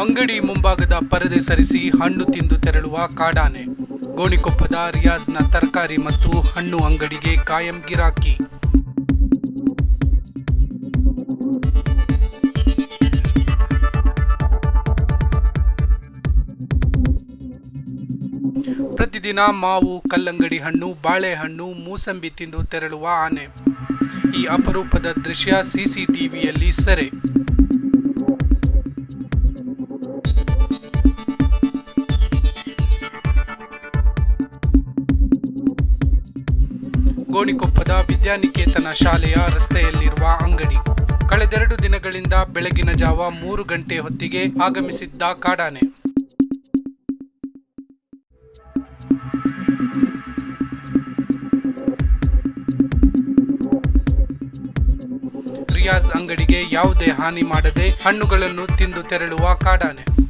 ಅಂಗಡಿ ಮುಂಭಾಗದ ಪರದೆ ಸರಿಸಿ ಹಣ್ಣು ತಿಂದು ತೆರಳುವ ಕಾಡಾನೆ. ಗೋಣಿಕೊಪ್ಪದ ರಿಯಾಜ್ನ ತರಕಾರಿ ಮತ್ತು ಹಣ್ಣು ಅಂಗಡಿಗೆ ಕಾಯಂ ಗಿರಾಕಿ. ಪ್ರತಿದಿನ ಮಾವು, ಕಲ್ಲಂಗಡಿ ಹಣ್ಣು, ಬಾಳೆಹಣ್ಣು, ಮೂಸಂಬಿ ತಿಂದು ತೆರಳುವ ಆನೆ. ಈ ಅಪರೂಪದ ದೃಶ್ಯ ಸಿಸಿಟಿವಿಯಲ್ಲಿ ಸೆರೆ. ಗೋಣಿಕೊಪ್ಪದ ವಿದ್ಯಾನಿಕೇತನ ಶಾಲೆಯ ರಸ್ತೆಯಲ್ಲಿರುವ ಅಂಗಡಿ. ಕಳೆದೆರಡು ದಿನಗಳಿಂದ ಬೆಳಗಿನ ಜಾವ ಮೂರು ಗಂಟೆ ಹೊತ್ತಿಗೆ ಆಗಮಿಸಿದ್ದ ಕಾಡಾನೆ. ರಿಯಾಜ್ ಅಂಗಡಿಗೆ ಯಾವುದೇ ಹಾನಿ ಮಾಡದೆ ಹಣ್ಣುಗಳನ್ನು ತಿಂದು ತೆರಳುವ ಕಾಡಾನೆ.